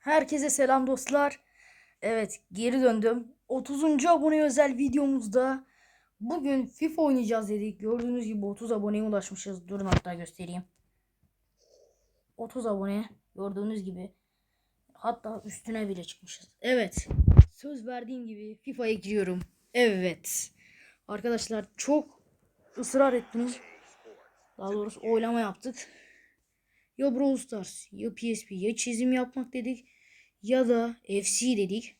Herkese selam dostlar. Evet geri döndüm. 30. abone özel videomuzda bugün FIFA oynayacağız dedik. Gördüğünüz gibi 30 aboneye ulaşmışız. Durun hatta göstereyim. 30 abone gördüğünüz gibi. Hatta üstüne bile çıkmışız. Evet. Söz verdiğim gibi FIFA'ya giriyorum. Evet. Arkadaşlar çok ısrar ettiniz. Daha doğrusu oylama yaptık. Ya Brawl Stars ya PSP ya çizim yapmak dedik ya da FC dedik.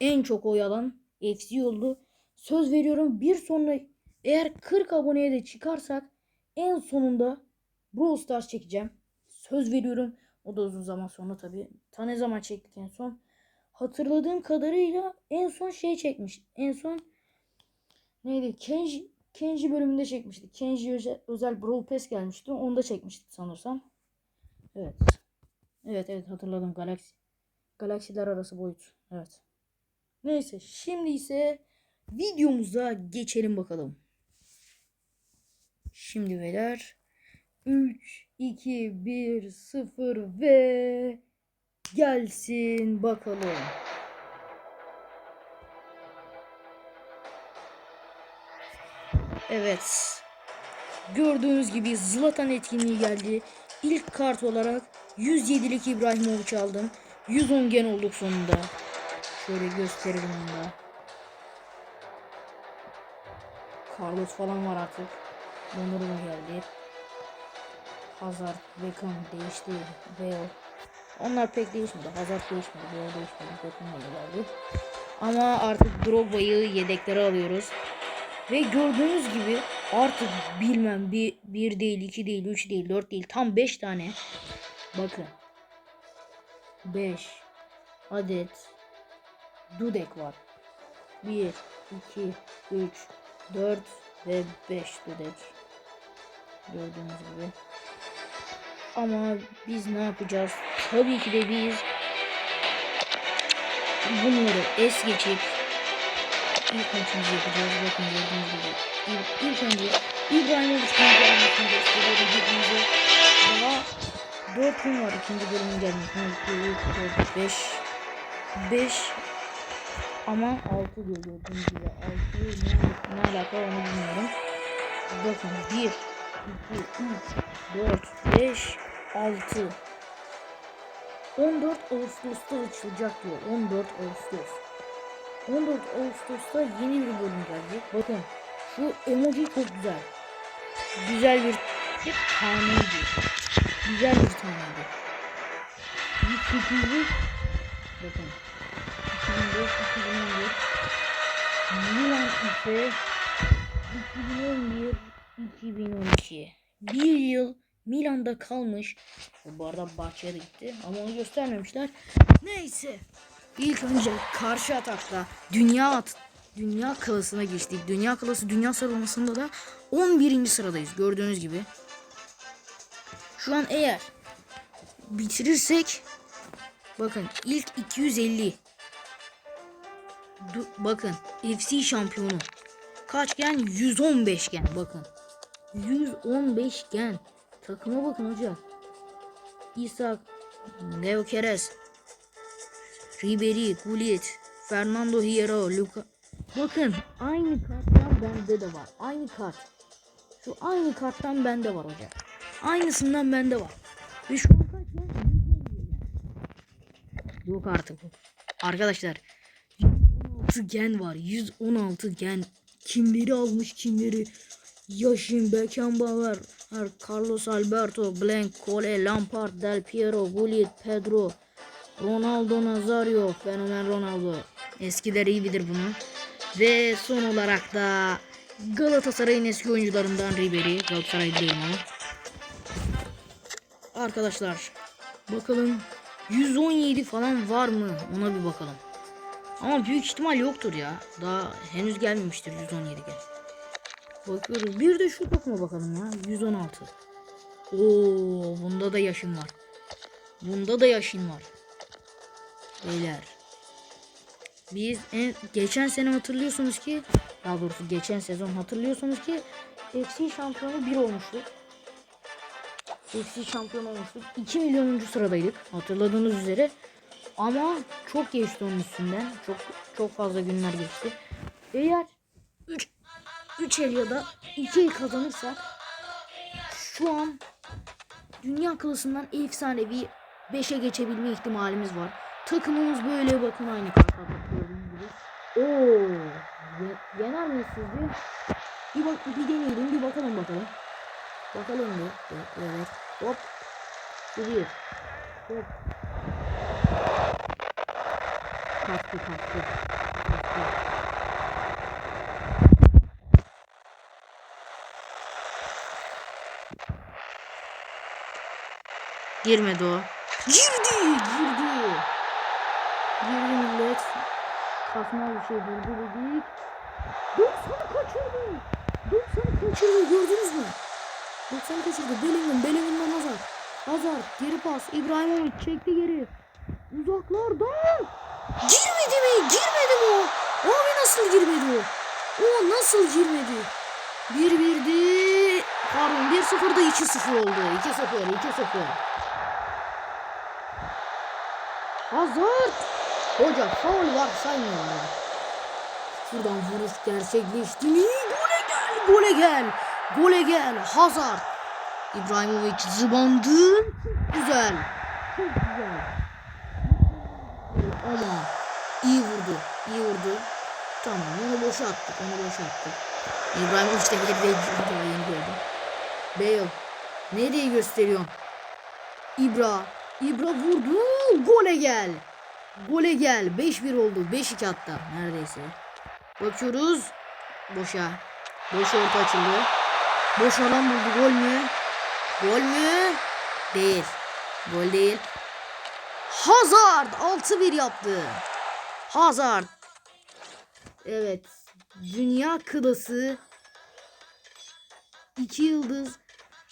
En çok oy alan FC oldu. Söz veriyorum bir sonra eğer 40 aboneye de çıkarsak en sonunda Brawl Stars çekeceğim. Söz veriyorum. O da uzun zaman sonra tabii. Ta ne zaman çektik en son? Hatırladığım kadarıyla en son şey çekmiş. En son neydi? Kenji, Kenji bölümünde çekmiştik. Kenji özel, özel Brawl Pass gelmişti. Onda çekmiştik sanırsam. Evet. Evet evet hatırladım. Galaksi. Galaksiler arası boyut. Evet. Neyse şimdi ise videomuza geçelim bakalım. Şimdi beyler 3 2 1 0 ve gelsin bakalım. Evet. Gördüğünüz gibi Zlatan etkinliği geldi. İlk kart olarak 107'lik İbrahimovic aldım. 110 gen olduk sonunda. Şöyle gösterelim onu da. Carlos falan var artık. Donnarumma geldi. Hazard, Beckham değişti. Bale. Onlar pek değişmedi. Hazard değişmedi. Bale değişmedi. Beckham geldi. Ama artık Drogba'yı yedeklere alıyoruz. Ve gördüğünüz gibi artık bilmem bir, bir değil, iki değil, üç değil, dört değil tam beş tane. Bakın. Beş adet dudek var. Bir, iki, üç, dört ve beş dudek. Gördüğünüz gibi. Ama biz ne yapacağız? Tabii ki de biz bunları es geçip ilk maçımızı yapacağız. Bakın gördüğünüz gibi. İlk, ilk önce İbrahimovic konuşmasını gösteriyorum hepinize. Daha 4 gün var ikinci bölümün gelmesine. 2, 4, 5. 5 ama 6 diyor gördüğünüz gibi. 6 ne, ne alaka onu bilmiyorum. Bakın 1, 2, 3, 4, 5, 6. 14 Ağustos'ta açılacak diyor. 14 Ağustos. 14 Ağustos'ta yeni bir bölüm gelecek. Bakın şu emoji çok güzel. Güzel bir taneydi. Güzel bir taneydi. Bir sürprizi bakın. 2005 2011 Milan ise 2011 2012 bir yıl Milan'da kalmış. Bu arada bahçeye gitti ama onu göstermemişler. Neyse. İlk önce karşı atakta dünya at dünya klasına geçtik. Dünya klası dünya sıralamasında da 11. sıradayız gördüğünüz gibi. Şu an eğer bitirirsek bakın ilk 250 Du- bakın FC şampiyonu kaç gen 115 gen bakın 115 gen takıma bakın hocam İshak Leo Keres Ribery, Gullit, Fernando Hierro, Luka. Bakın aynı karttan bende de var. Aynı kart. Şu aynı karttan bende var hocam. Aynısından bende var. Ve şu an kaç ya? 111 Yok artık. Arkadaşlar 116 gen var. 116 gen. Kimleri almış kimleri. Yashin, Beckenbauer, Carlos Alberto, Blank, Cole, Lampard, Del Piero, Gullit, Pedro, Ronaldo Nazario, fenomen Ronaldo. Eskiler iyi bilir bunu. Ve son olarak da Galatasaray'ın eski oyuncularından Ribery. Galatasaray değil ama. Arkadaşlar bakalım 117 falan var mı? Ona bir bakalım. Ama büyük ihtimal yoktur ya. Daha henüz gelmemiştir 117 gel. Bakıyoruz. Bir de şu takıma bakalım ya. 116. Oo, bunda da yaşım var. Bunda da yaşım var. Beyler. Biz en, geçen sene hatırlıyorsunuz ki daha doğrusu geçen sezon hatırlıyorsunuz ki FC şampiyonu 1 olmuştuk. FC şampiyon olmuştuk. 2 milyonuncu sıradaydık hatırladığınız üzere. Ama çok geçti onun üstünden. Çok çok fazla günler geçti. Eğer 3 3 el ya da 2 el kazanırsak şu an dünya klasından efsanevi 5'e geçebilme ihtimalimiz var. Takımımız böyle bakın aynı kartlarda gördüğünüz gibi. Oo, ye- yener miyiz sizce? Bir bak bir deneyelim bir bakalım bakalım. Bakalım bir. Evet. Hop. Bu bir. Hop. Kastı kastı. Kastı. Girmedi o. Girdi! Girdi millet. Kasma bir şey durdu dedik. 90'ı kaçırdı. 90'ı kaçırdı gördünüz mü? 90'ı kaçırdı. Bellingham, Bellingham'dan Hazard. Hazard geri pas. İbrahimovic çekti geri. Uzaklardan. Girmedi mi? Girmedi mi o? Abi nasıl girmedi o? O nasıl girmedi? 1-1'di. Pardon 1-0'da 2-0 oldu. 2-0, 2-0. Hazard. Hoca faul var saymıyorlar. Şuradan vuruş gerçekleşti mi? Gole gel, gole gel. Gole gel. Hazard. İbrahimovic zıbandı. Güzel. Çok güzel. Ama iyi vurdu. iyi vurdu. Tamam onu boşa attık. Onu boşa attık. İbrahimovic de bir de yeni gördüm. Bale. Nereye gösteriyorum? İbra. İbra vurdu. Gole gel. Gole gel. 5-1 oldu. 5-2 hatta. Neredeyse. Bakıyoruz. Boşa. Boş orta açıldı. Boş alan buldu. Gol mü? Gol mü? Değil. Gol değil. Hazard 6-1 yaptı. Hazard. Evet. Dünya klası 2 yıldız.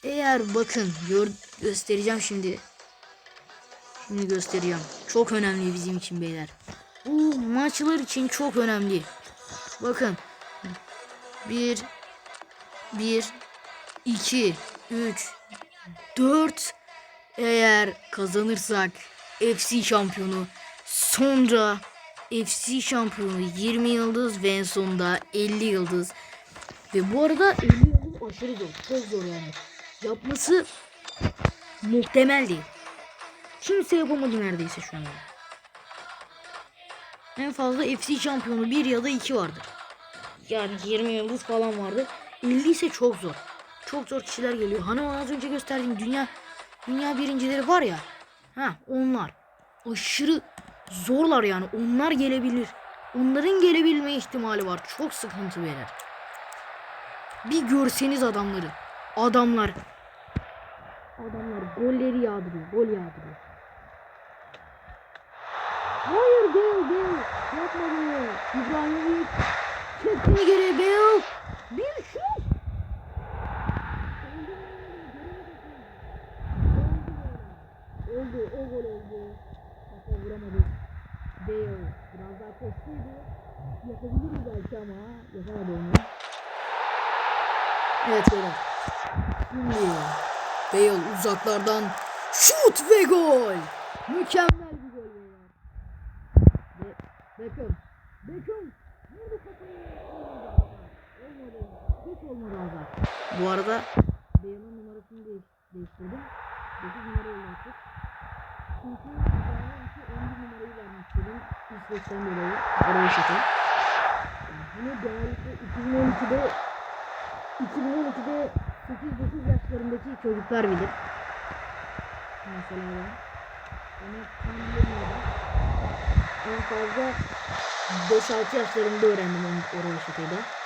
Eğer bakın gör, göstereceğim şimdi. Şimdi gösteriyorum. Çok önemli bizim için beyler. Bu maçlar için çok önemli. Bakın. 1 1 2 3 4 eğer kazanırsak FC şampiyonu sonra FC şampiyonu 20 yıldız ve en sonunda 50 yıldız ve bu arada 50 yıldız aşırı zor çok zor yani yapması muhtemel değil kimse yapamadı neredeyse şu anda. En fazla FC şampiyonu 1 ya da 2 vardı yani 20 yıldız falan vardı 50 ise çok zor. Çok zor kişiler geliyor. Hani az önce gösterdiğim dünya dünya birincileri var ya. Ha onlar. Aşırı zorlar yani. Onlar gelebilir. Onların gelebilme ihtimali var. Çok sıkıntı beyler. Bir görseniz adamları. Adamlar. Adamlar golleri yağdırıyor gol yağdırıyor hayır Bale Bale yapma bunu İbrahimovic çekti geri Bale bir şut Oldu, o gol oldu. Kafa vuramadı. Bale biraz daha koşsaydı yapabiliriz belki ama yapamadı onu. Evet beyler. Şimdi Bale uzaklardan şut ve gol. Mükemmel bir gol beyler. Be Beckham. Beckham. Vurdu kafayı. Olmadı. Bu arada Bale'ın numarasını değiş değiştirdim. 9 numara oldu artık. Çünkü önce 11 numarayı vermek istedim. İsveç'ten dolayı. Araya şaka. Bunu genellikle 2012'de 2012'de 8-9 yaşlarındaki çocuklar bilir. Mesela ben. Onu tam bilmiyordum. En fazla 5-6 yaşlarında öğrendim onu oraya şakayı da.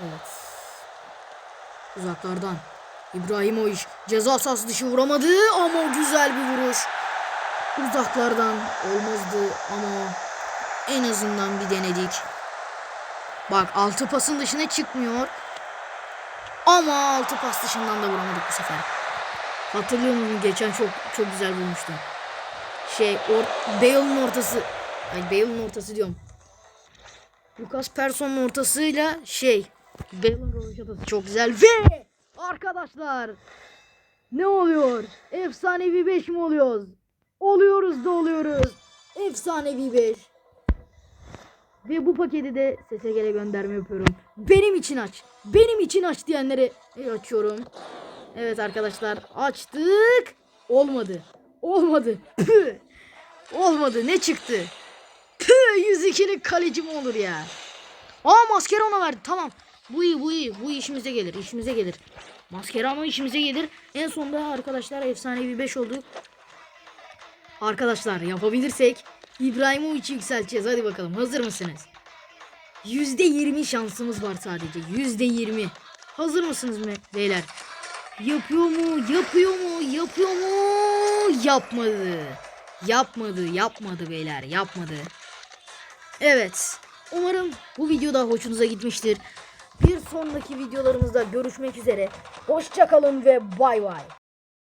Evet. Uzaklardan. İbrahimovic ceza sahası dışı vuramadı ama güzel bir vuruş. Uzaklardan olmazdı ama en azından bir denedik. Bak altı pasın dışına çıkmıyor. Ama altı pas dışından da vuramadık bu sefer. Hatırlıyor musun? Geçen çok çok güzel vurmuştum. Şey, or Bale'ın ortası. Ay Bale'ın ortası diyorum. Lucas Person'un ortasıyla şey, Bale'ın röveşatası çok güzel ve arkadaşlar ne oluyor? Efsanevi 5 mi oluyoruz? Oluyoruz da oluyoruz. Efsanevi 5. Ve bu paketi de SSG'le gönderme yapıyorum. Benim için aç. Benim için aç diyenlere açıyorum. Evet arkadaşlar açtık. Olmadı. Olmadı. Olmadı. Ne çıktı? Püh 102'lik kaleci olur ya? Aa Mascherano verdi. Tamam. Bu iyi bu iyi. Bu işimize gelir. işimize gelir. Mascherano işimize gelir. En sonunda arkadaşlar efsanevi 5 oldu. Arkadaşlar yapabilirsek İbrahimovic'i yükselteceğiz. Hadi bakalım. Hazır mısınız? %20 şansımız var sadece. %20. Hazır mısınız mı beyler? Yapıyor mu? Yapıyor mu? Yapıyor mu? Yapmadı. Yapmadı. Yapmadı beyler. Yapmadı. Evet. Umarım bu video da hoşunuza gitmiştir. Bir sonraki videolarımızda görüşmek üzere. Hoşçakalın ve bay bay.